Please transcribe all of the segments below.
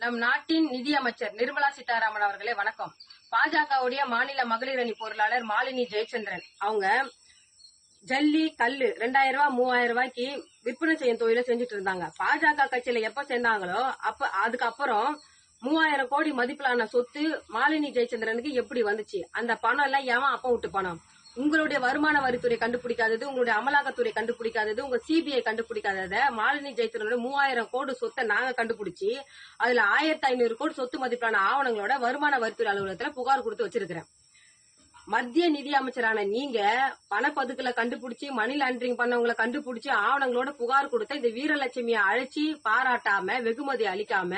நம் நாட்டின் நிதியமைச்சர் நிர்மலா சீதாராமன் அவர்களே வணக்கம். பாஜகவுடைய மாநில மகளிர் அணி பொருளாளர் மாலினி ஜெயச்சந்திரன். அவங்க ஜல்லி கல்லு ரெண்டாயிரம் ரூபாய் மூவாயிரம் ரூபாய்க்கு விற்பனை செய்யும் தொழில செஞ்சுட்டு இருந்தாங்க. பாஜக கட்சியில எப்ப சேர்ந்தாங்களோ அப்ப அதுக்கப்புறம் மூவாயிரம் கோடி மதிப்பிலான சொத்து மாலினி ஜெயச்சந்திரனுக்கு எப்படி வந்துச்சு? அந்த பணம் எல்லாம் ஏன் அப்ப விட்டு பணம் உங்களுடைய வருமான வரித்துறை கண்டுபிடிக்காதது உங்களுடைய அமலாக்கத்துறை கண்டுபிடிக்காதது உங்க சிபிஐ கண்டுபிடிக்காதத மாலினி ஜெயத்திரனோட மூவாயிரம் கோடி சொத்தை நாங்க கண்டுபிடிச்சு அதுல ஆயிரத்தி ஐநூறு கோடி சொத்து மதிப்பிலான ஆவணங்களோட வருமான வரித்துறை அலுவலகத்துல புகார் கொடுத்து வச்சிருக்கிறேன். மத்திய நிதி அமைச்சரான நீங்க பணப்பதுக்கல கண்டுபிடிச்சு மணி லாண்டரிங் பண்ணவங்களை கண்டுபிடிச்சு ஆவணங்களோட புகார் கொடுத்த இந்த வீரலட்சுமியை அழைச்சி பாராட்டாம வெகுமதி அளிக்காம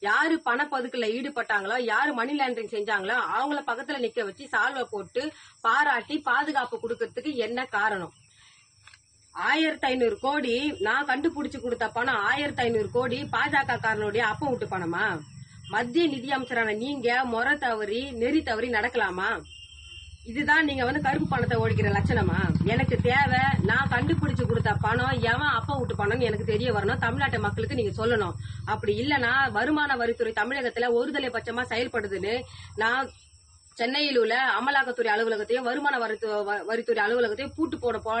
யாரு பணப்பதுக்கல ஈடுபட்டாங்களோ யாரு மணி லாண்டரிங் செஞ்சாங்களோ அவங்கள பக்கத்துல நிக்க வச்சு சால்வை போட்டு பாராட்டி பாதுகாப்பு கொடுக்கறதுக்கு என்ன காரணம்? ஆயிரத்தி ஐநூறு கோடி நான் கண்டுபிடிச்சு கொடுத்த பணம் ஆயிரத்தி ஐநூறு கோடி பாஜக காரனுடைய அப்பம் விட்டு பணமா? மத்திய நிதி அமைச்சரான நீங்க முறை தவறி நெறி தவறி நடக்கலாமா? இதுதான் நீங்க வந்து கருப்பு பணத்தை ஒழிக்கிற லட்சணமா? எனக்கு தேவை நான் கண்டுபிடிச்சு கொடுத்த பணம் எவன் அப்ப விட்டு பணம்னு எனக்கு தெரிய வரணும். தமிழ்நாட்டு மக்களுக்கு நீங்க சொல்லணும். அப்படி இல்லனா வருமான வரித்துறை தமிழகத்துல ஒருதலை பட்சமா செயல்படுதுன்னு நான் சென்னையில் உள்ள அமலாக்கத்துறை அலுவலகத்தையும் வருமான வரித்து- வரித்துறை அலுவலகத்தையும் பூட்டு போட போ